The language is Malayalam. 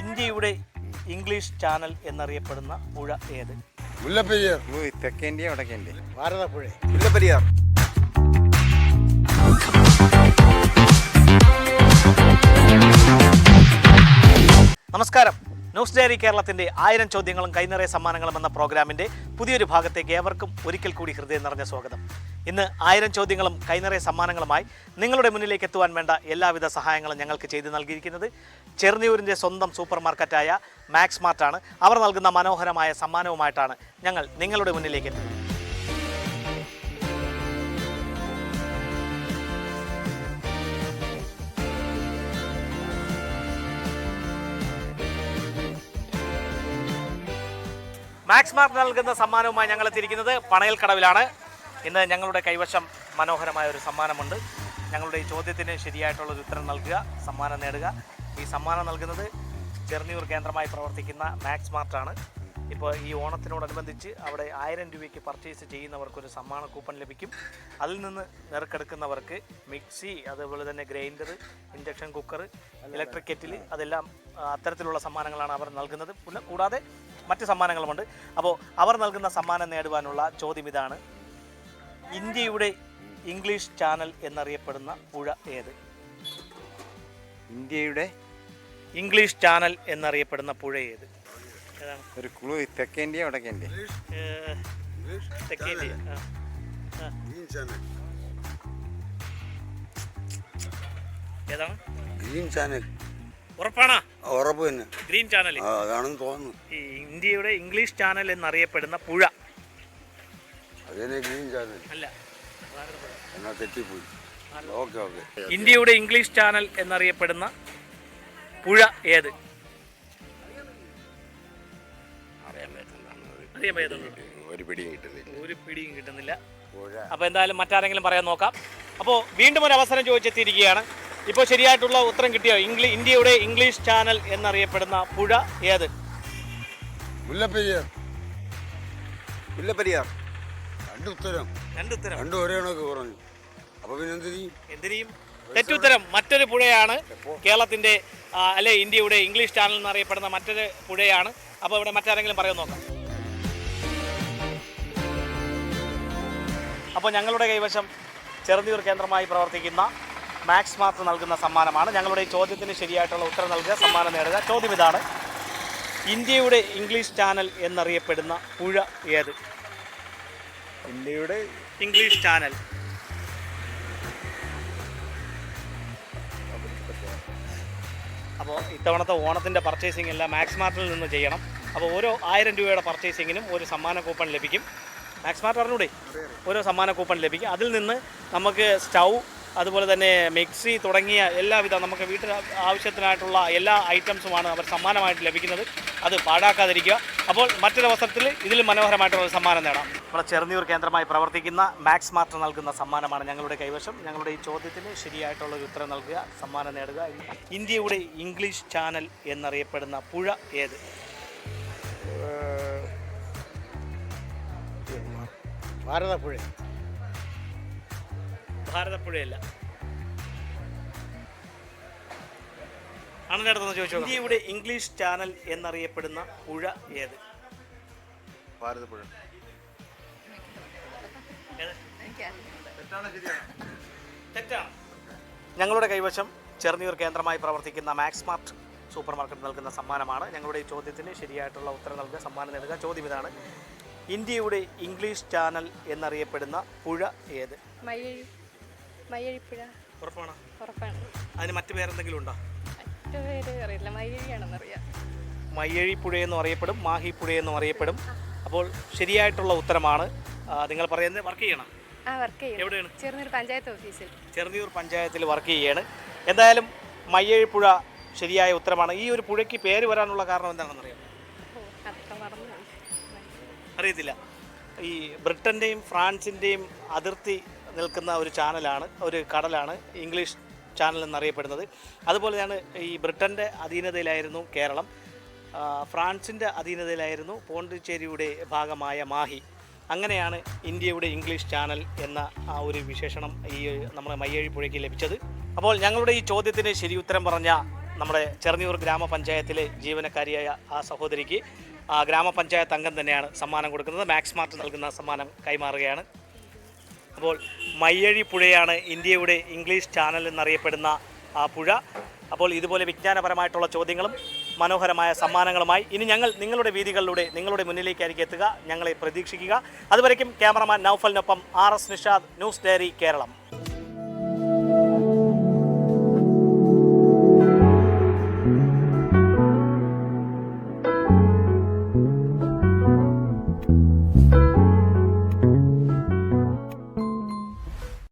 ഇന്ത്യയുടെ ഇംഗ്ലീഷ് ചാനൽ എന്നറിയപ്പെടുന്ന പുഴ ഏത്? മുല്ലപ്പെരിയാർ. തെക്കേന്ത്യ വടക്കേന്ത്യ ഭാരതപ്പുഴ മുല്ലപ്പെരിയാർ. നമസ്കാരം. ന്യൂസ് ഡയറി കേരളത്തിന്റെ ആയിരം ചോദ്യങ്ങളും കൈനിറയ സമ്മാനങ്ങളും എന്ന പ്രോഗ്രാമിന്റെ പുതിയൊരു ഭാഗത്തേക്ക് ഏവർക്കും ഒരിക്കൽ കൂടി ഹൃദയം നിറഞ്ഞ സ്വാഗതം. ഇന്ന് ആയിരം ചോദ്യങ്ങളും കൈനിറയ സമ്മാനങ്ങളുമായി നിങ്ങളുടെ മുന്നിലേക്ക് എത്തുവാൻ വേണ്ട എല്ലാവിധ സഹായങ്ങളും ഞങ്ങൾക്ക് ചെയ്തു നൽകിയിരിക്കുന്നത് ചെറുനിയൂരിന്റെ സ്വന്തം സൂപ്പർ മാർക്കറ്റായ മാക്സ് മാർട്ടാണ്. അവർ നൽകുന്ന മനോഹരമായ സമ്മാനവുമായിട്ടാണ് ഞങ്ങൾ നിങ്ങളുടെ മുന്നിലേക്ക് എത്തുന്നത്. മാക്സ് മാർക്ക് നൽകുന്ന സമ്മാനവുമായി ഞങ്ങൾ എത്തിയിരിക്കുന്നത് പണയൽ കടവിലാണ് ഇന്ന് ഞങ്ങളുടെ കൈവശം മനോഹരമായ ഒരു സമ്മാനമുണ്ട്. ഞങ്ങളുടെ ഈ ചോദ്യത്തിന് ശരിയായിട്ടുള്ള ഒരു ഉത്തരം നൽകുക സമ്മാനം നേടുക. ഈ സമ്മാനം നൽകുന്നത് ചെറുന്നിയൂർ കേന്ദ്രമായി പ്രവർത്തിക്കുന്ന മാക്സ് മാർട്ടാണ്. ഇപ്പോൾ ഈ ഓണത്തിനോടനുബന്ധിച്ച് അവിടെ ആയിരം രൂപയ്ക്ക് പർച്ചേസ് ചെയ്യുന്നവർക്കൊരു സമ്മാന കൂപ്പൺ ലഭിക്കും. അതിൽ നിന്ന് നിറക്കെടുക്കുന്നവർക്ക് മിക്സി അതുപോലെ തന്നെ grinder induction cooker electric kettle അതെല്ലാം അത്തരത്തിലുള്ള സമ്മാനങ്ങളാണ് അവർ നൽകുന്നത്. കൂടാതെ മറ്റ് സമ്മാനങ്ങളുമുണ്ട്. അപ്പോൾ അവർ നൽകുന്ന സമ്മാനം നേടുവാനുള്ള ചോദ്യം ഇതാണ്. ഇന്ത്യയുടെ ഇംഗ്ലീഷ് ചാനൽ എന്നറിയപ്പെടുന്ന പുഴ ഏത്? ഇന്ത്യയുടെ ഇംഗ്ലീഷ് ചാനൽ എന്നറിയപ്പെടുന്ന പുഴ ഏത്? ഏതാണ്? ഒരു ക്ലൂ തെക്കേന്ത്യ വടക്കേന്ത്യ ഏഹ്, തെക്കേ ഇന്ത്യ. ആ. ആ. ഗ്രീൻ ചാനൽ ഏതാണ്? ഗ്രീൻ ചാനൽ ഉറപ്പാണോ? ഉറപ്പ് തന്നെ. ഗ്രീൻ ചാനൽ ആ അതാണെന്ന് തോന്നുന്നു. ഈ ഇന്ത്യയുടെ ഇംഗ്ലീഷ് ചാനൽ എന്നറിയപ്പെടുന്ന പുഴ. Green channel. അല്ല. എന്നാ തെറ്റിപ്പോയി. Okay okay. ഇന്ത്യയുടെ ഇംഗ്ലീഷ് ചാനൽ എന്നറിയപ്പെടുന്ന പുഴ ഏത്? ഒരു പിടിയും കിട്ടുന്നില്ല. ഒരു പിടിയും കിട്ടുന്നില്ല. പുഴ. അപ്പോൾ എന്തായാലും മറ്റാരെങ്കിലും പറയാൻ നോക്കാം. അപ്പോൾ വീണ്ടും ഒരു അവസരം ചോദിച്ചെത്തിയിരിക്കുകയാണ്. ഇപ്പോൾ ശരിയായിട്ടുള്ള ഉത്തരം കിട്ടിയോ? ഇംഗ്ലീഷ് ഇന്ത്യയുടെ ഇംഗ്ലീഷ് ചാനൽ എന്നറിയപ്പെടുന്ന പുഴ ഏത്? മുല്ലപ്പെരിയാർ. മുല്ലപ്പെരിയാർ. രണ്ട് ഉത്തരം രണ്ട് ഉത്തരം രണ്ടും ഒരേ കണക്ക് പറഞ്ഞു. അപ്പൊ പിന്നെ എന്ത് ചെയ്യും? എന്തിനേയും? തെറ്റുത്തരം. മറ്റൊരു പുഴയാണ്. കേരളത്തിന്റെ ആ, അല്ലെ ഇന്ത്യയുടെ ഇംഗ്ലീഷ് ചാനൽ എന്നറിയപ്പെടുന്ന മറ്റൊരു പുഴയാണ്. അപ്പോൾ ഇവിടെ മറ്റാരെങ്കിലും പറയാൻ നോക്കാം. അപ്പോൾ ഞങ്ങളുടെ കൈവശം ചെറുതീർ കേന്ദ്രമായി പ്രവർത്തിക്കുന്ന മാക്സ് മാത്ര നൽകുന്ന സമ്മാനമാണ്. ഞങ്ങളുടെ ഈ ചോദ്യത്തിന് ശരിയായിട്ടുള്ള ഉത്തരം നൽകുക സമ്മാനം നേടുക. ചോദ്യം ഇതാണ്. ഇന്ത്യയുടെ ഇംഗ്ലീഷ് ചാനൽ എന്നറിയപ്പെടുന്ന പുഴ ഏത്? ഇന്ത്യയുടെ ഇംഗ്ലീഷ് ചാനൽ. അപ്പോൾ ഇത്തവണത്തെ ഓണത്തിന്റെ പർച്ചേസിംഗ് എല്ലാം മാക്സ് മാർട്ടിൽ നിന്ന് ചെയ്യണം. അപ്പോൾ ഓരോ ആയിരം രൂപയുടെ പർച്ചേസിങ്ങിനും ഒരു സമ്മാന കൂപ്പൺ ലഭിക്കും. മാക്സ് മാർട്ട് അറിഞ്ഞൂടെ ഓരോ സമ്മാന കൂപ്പൺ ലഭിക്കും. അതിൽ നിന്ന് നമുക്ക് സ്റ്റൗ അതുപോലെ തന്നെ മിക്സി തുടങ്ങിയ എല്ലാവിധ നമുക്ക് വീട്ടിൽ ആവശ്യത്തിനായിട്ടുള്ള എല്ലാ ഐറ്റംസുമാണ് അവർ സമ്മാനമായിട്ട് ലഭിക്കുന്നത്. അത് പാഴാക്കാതിരിക്കുക. അപ്പോൾ മറ്റൊരവസരത്തിൽ ഇതിൽ മനോഹരമായിട്ടുള്ള ഒരു സമ്മാനം നേടാം. നമ്മുടെ ചെറുന്നൂർ കേന്ദ്രമായി പ്രവർത്തിക്കുന്ന മാക്സ് മാർട്ട് നൽകുന്ന സമ്മാനമാണ് ഞങ്ങളുടെ കൈവശം. ഞങ്ങളുടെ ഈ ചോദ്യത്തിന് ശരിയായിട്ടുള്ള ഒരു ഉത്തരം നൽകുക സമ്മാനം നേടുക. ഇന്ത്യയുടെ ഇംഗ്ലീഷ് ചാനൽ എന്നറിയപ്പെടുന്ന പുഴ ഏത്? ഭാരതപ്പുഴ. ഭാരതപ്പുഴയല്ല. അണ്ണന്റെ അടുത്തൊന്ന് ചോദിച്ചു ഇന്ത്യയുടെ ഇംഗ്ലീഷ് ചാനൽ എന്നറിയപ്പെടുന്ന പുഴ ഏത്? ഭാരതപ്പുഴ? തെറ്റാണ് ഞങ്ങളുടെ കൈവശം ചെറുനീർ കേന്ദ്രമായി പ്രവർത്തിക്കുന്ന മാക്സ്മാർട്ട് സൂപ്പർ മാർക്കറ്റ് നൽകുന്ന സമ്മാനമാണ്. ഞങ്ങളുടെ ഈ ചോദ്യത്തിന് ശരിയായിട്ടുള്ള ഉത്തരം നൽകുക സമ്മാനം നൽകുക ചോദ്യം ഇതാണ്. ഇന്ത്യയുടെ ഇംഗ്ലീഷ് ചാനൽ എന്നറിയപ്പെടുന്ന പുഴ ഏത്? മയ്യഴി മയ്യഴിപ്പുഴ. ഉറപ്പാണ്? ഉറപ്പാണ്. അതിന് മറ്റു പേരെന്തെങ്കിലും ഉണ്ടോ? മറ്റു പേര് അറിയില്ല. മയ്യഴിയാണെന്നറിയാം. മയ്യഴി പുഴയെന്നും അറിയപ്പെടും മാഹി പുഴയെന്നും അറിയപ്പെടും. അപ്പോൾ ശരിയായിട്ടുള്ള ഉത്തരമാണ്. നിങ്ങൾ പറയുന്നത് വർക്ക് ചെയ്യണം. ആ വർക്ക് എവിടെയാണ്? ചെറുന്നൂർ പഞ്ചായത്ത് ഓഫീസിൽ. പഞ്ചായത്തിൽ വർക്ക് ചെയ്യാണ്. എന്തായാലും മയ്യഴി പുഴ ശരിയായ ഉത്തരമാണ്. ഈ ഒരു പുഴയ്ക്ക് പേര് വരാനുള്ള കാരണം എന്താണെന്ന് അറിയാം. അറിയത്തില്ല. ഈ ബ്രിട്ടന്റെയും ഫ്രാൻസിന്റെയും അതിർത്തി നിൽക്കുന്ന ഒരു ചാനലാണ് ഒരു കടലാണ് ഇംഗ്ലീഷ് ചാനൽ എന്നറിയപ്പെടുന്നത്. അതുപോലെ തന്നെ ഈ ബ്രിട്ടന്റെ അധീനതയിലായിരുന്നു കേരളം. ഫ്രാൻസിന്റെ അധീനതയിലായിരുന്നു പോണ്ടിച്ചേരിയുടെ ഭാഗമായ മാഹി. അങ്ങനെയാണ് ഇന്ത്യയുടെ ഇംഗ്ലീഷ് ചാനൽ എന്ന ആ ഒരു വിശേഷണം ഈ നമ്മുടെ മയ്യഴി പുഴയ്ക്ക് ലഭിച്ചത്. അപ്പോൾ ഞങ്ങളുടെ ഈ ചോദ്യത്തിന് ശരി ഉത്തരം പറഞ്ഞ നമ്മുടെ ചെറുന്നൂർ ഗ്രാമപഞ്ചായത്തിലെ ജീവനക്കാരിയായ ആ സഹോദരിക്ക് ഗ്രാമപഞ്ചായത്ത് അംഗം തന്നെയാണ് സമ്മാനം കൊടുക്കുന്നത്. മാക്സ് മാർട്ട് നൽകുന്ന സമ്മാനം കൈമാറുകയാണ്. അപ്പോൾ മയ്യഴി പുഴയാണ് ഇന്ത്യയുടെ ഇംഗ്ലീഷ് ചാനൽ എന്നറിയപ്പെടുന്ന ആ പുഴ. അപ്പോൾ ഇതുപോലെ വിജ്ഞാനപരമായിട്ടുള്ള ചോദ്യങ്ങളും മനോഹരമായ സമ്മാനങ്ങളുമായി ഇനി ഞങ്ങൾ നിങ്ങളുടെ വീതികളിലൂടെ നിങ്ങളുടെ മുന്നിലേക്കായിരിക്കും എത്തുക. ഞങ്ങളെ പ്രതീക്ഷിക്കുക. അതുവരയ്ക്കും cameraman നൌഫലിനൊപ്പം R S Nishad news diary Keralam.